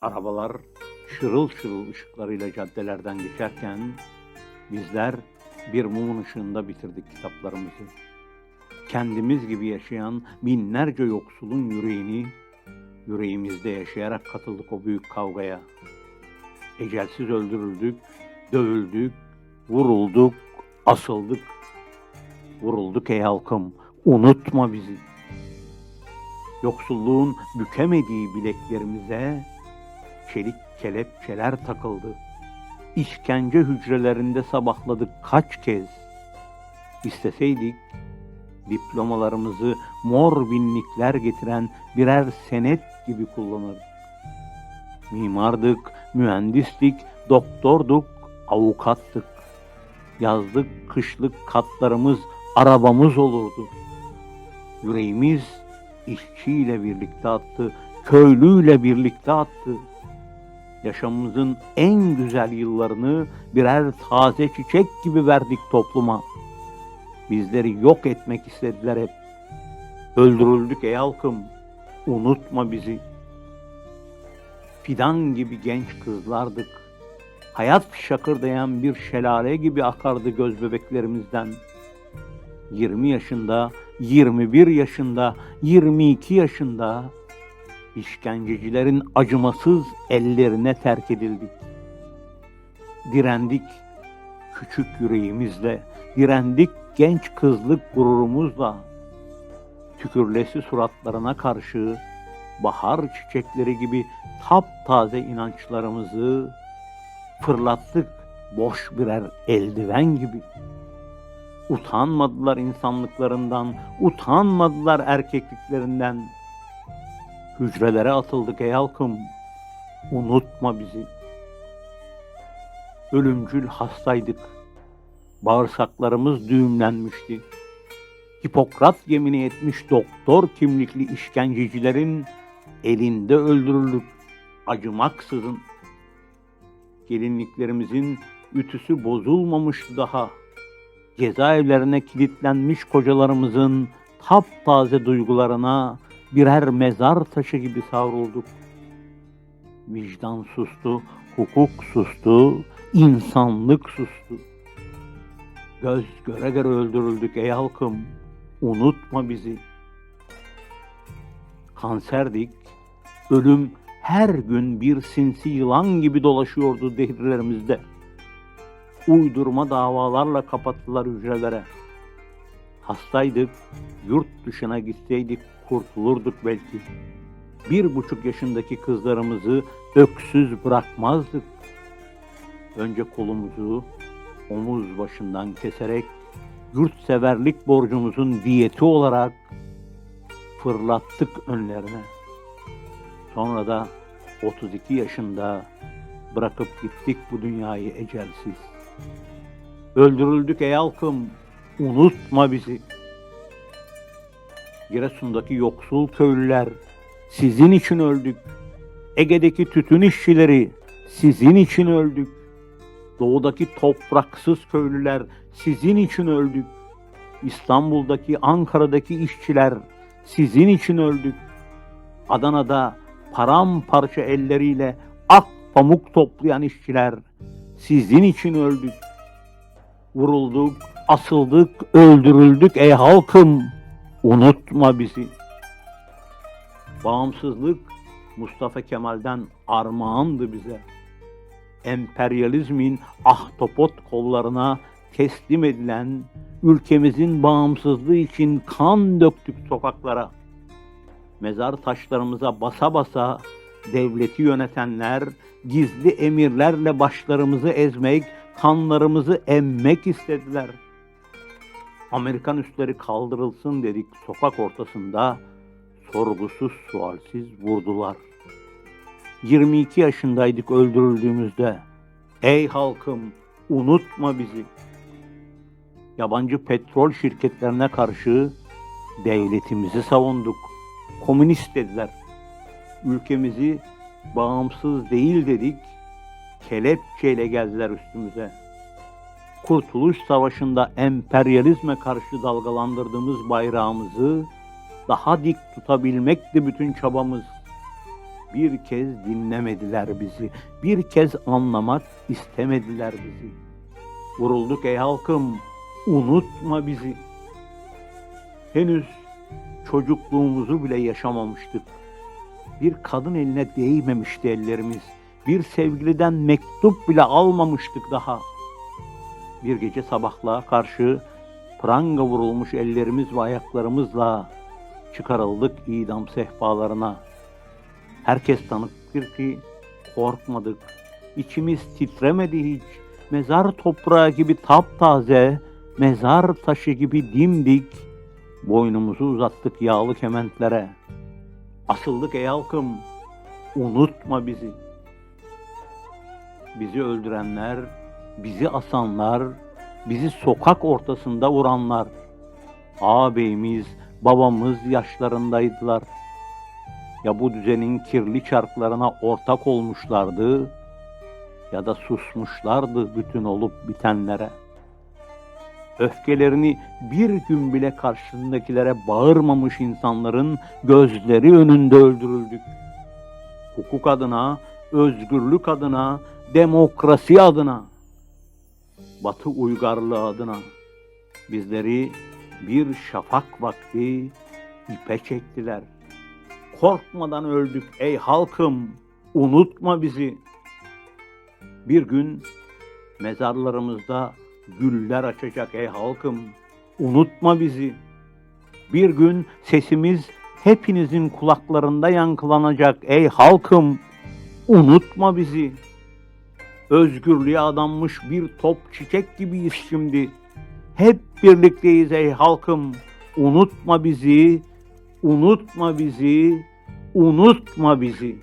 Arabalar şırıl şırıl ışıklarıyla caddelerden geçerken bizler bir mumun ışığında bitirdik kitaplarımızı. Kendimiz gibi yaşayan binlerce yoksulun yüreğini yüreğimizde yaşayarak katıldık o büyük kavgaya. Ecelsiz öldürüldük, dövüldük, vurulduk, asıldık. Vurulduk ey halkım, unutma bizi. Yoksulluğun bükemediği bileklerimize çelik kelepçeler takıldı. İşkence hücrelerinde sabahladık kaç kez. İsteseydik diplomalarımızı mor binlikler getiren birer senet gibi kullanırdık. Mimardık, mühendistik, doktorduk, avukattık. Yazlık, kışlık katlarımız arabamız olurdu. Yüreğimiz işçiyle birlikte attı, köylüyle birlikte attı. Yaşamımızın en güzel yıllarını birer taze çiçek gibi verdik topluma. Bizleri yok etmek istediler hep. Öldürüldük ey halkım, unutma bizi. Fidan gibi genç kızlardık. Hayat şakırdayan bir şelale gibi akardı göz bebeklerimizden. 20 yaşında, 21 yaşında, 22 yaşında işkencecilerin acımasız ellerine terk edildik. Direndik küçük yüreğimizle, direndik genç kızlık gururumuzla. Tükürlesi suratlarına karşı bahar çiçekleri gibi taptaze inançlarımızı fırlattık boş birer eldiven gibi. Utanmadılar insanlıklarından, utanmadılar erkekliklerinden. Hücrelere atıldık ey halkım, unutma bizi. Ölümcül hastaydık, bağırsaklarımız düğümlenmişti. Hipokrat yemini etmiş doktor kimlikli işkencecilerin elinde öldürüldük acımaksızın. Gelinliklerimizin ütüsü bozulmamıştı daha. Cezaevlerine kilitlenmiş kocalarımızın taptaze duygularına birer mezar taşı gibi savrulduk. Vicdan sustu, hukuk sustu, insanlık sustu. Göz göre göre öldürüldük ey halkım, unutma bizi. Kanserdik, ölüm her gün bir sinsi yılan gibi dolaşıyordu dehrlerimizde. Uydurma davalarla kapattılar hücrelere. Hastaydık, yurt dışına gitseydik kurtulurduk belki. Bir buçuk yaşındaki kızlarımızı öksüz bırakmazdık. Önce kolumuzu omuz başından keserek yurtseverlik borcumuzun diyeti olarak fırlattık önlerine. Sonra da 32 yaşında bırakıp gittik bu dünyayı ecelsiz. Öldürüldük ey halkım, unutma bizi. Giresun'daki yoksul köylüler, sizin için öldük. Ege'deki tütün işçileri, sizin için öldük. Doğudaki topraksız köylüler, sizin için öldük. İstanbul'daki, Ankara'daki işçiler, sizin için öldük. Adana'da paramparça elleriyle ak pamuk toplayan işçiler, sizin için öldük. Vurulduk, asıldık, öldürüldük ey halkım, unutma bizi. Bağımsızlık Mustafa Kemal'den armağandı bize. Emperyalizmin ahtapot kollarına teslim edilen ülkemizin bağımsızlığı için kan döktük sokaklara. Mezar taşlarımıza basa basa devleti yönetenler gizli emirlerle başlarımızı ezmek, kanlarımızı emmek istediler. Amerikan üsleri kaldırılsın dedik sokak ortasında sorgusuz sualsiz vurdular. 22 yaşındaydık öldürüldüğümüzde. Ey halkım unutma bizi. Yabancı petrol şirketlerine karşı devletimizi savunduk. Komünist dediler. Ülkemizi bağımsız değil dedik. Kelepçeyle geldiler üstümüze. Kurtuluş Savaşı'nda emperyalizme karşı dalgalandırdığımız bayrağımızı daha dik tutabilmekti bütün çabamız. bir kez dinlemediler bizi. Bir kez anlamak istemediler bizi. Vurulduk ey halkım, unutma bizi. Henüz çocukluğumuzu bile yaşamamıştık. Bir kadın eline değmemişti ellerimiz. Bir sevgiliden mektup bile almamıştık daha. Bir gece sabahlığa karşı pranga vurulmuş ellerimiz ve ayaklarımızla çıkarıldık idam sehpalarına. Herkes tanıktır ki korkmadık. İçimiz titremedi hiç. Mezar toprağı gibi taptaze, mezar taşı gibi dimdik. Boynumuzu uzattık yağlı kementlere. Asıldık ey halkım, unutma bizi. Bizi öldürenler, bizi asanlar, bizi sokak ortasında vuranlar. Ağabeyimiz, babamız yaşlarındaydılar. Ya bu düzenin kirli çarklarına ortak olmuşlardı ya da susmuşlardı bütün olup bitenlere. Öfkelerini bir gün bile karşısındakilere bağırmamış insanların gözleri önünde öldürüldük. Hukuk adına, özgürlük adına, demokrasi adına, Batı uygarlığı adına bizleri bir şafak vakti ipe çektiler. Korkmadan öldük ey halkım, unutma bizi. Bir gün mezarlarımızda güller açacak ey halkım, unutma bizi. Bir gün sesimiz hepinizin kulaklarında yankılanacak ey halkım, unutma bizi. Özgürlüğe adanmış bir top çiçek gibiyiz şimdi. Hep birlikteyiz ey halkım. Unutma bizi, unutma bizi, unutma bizi.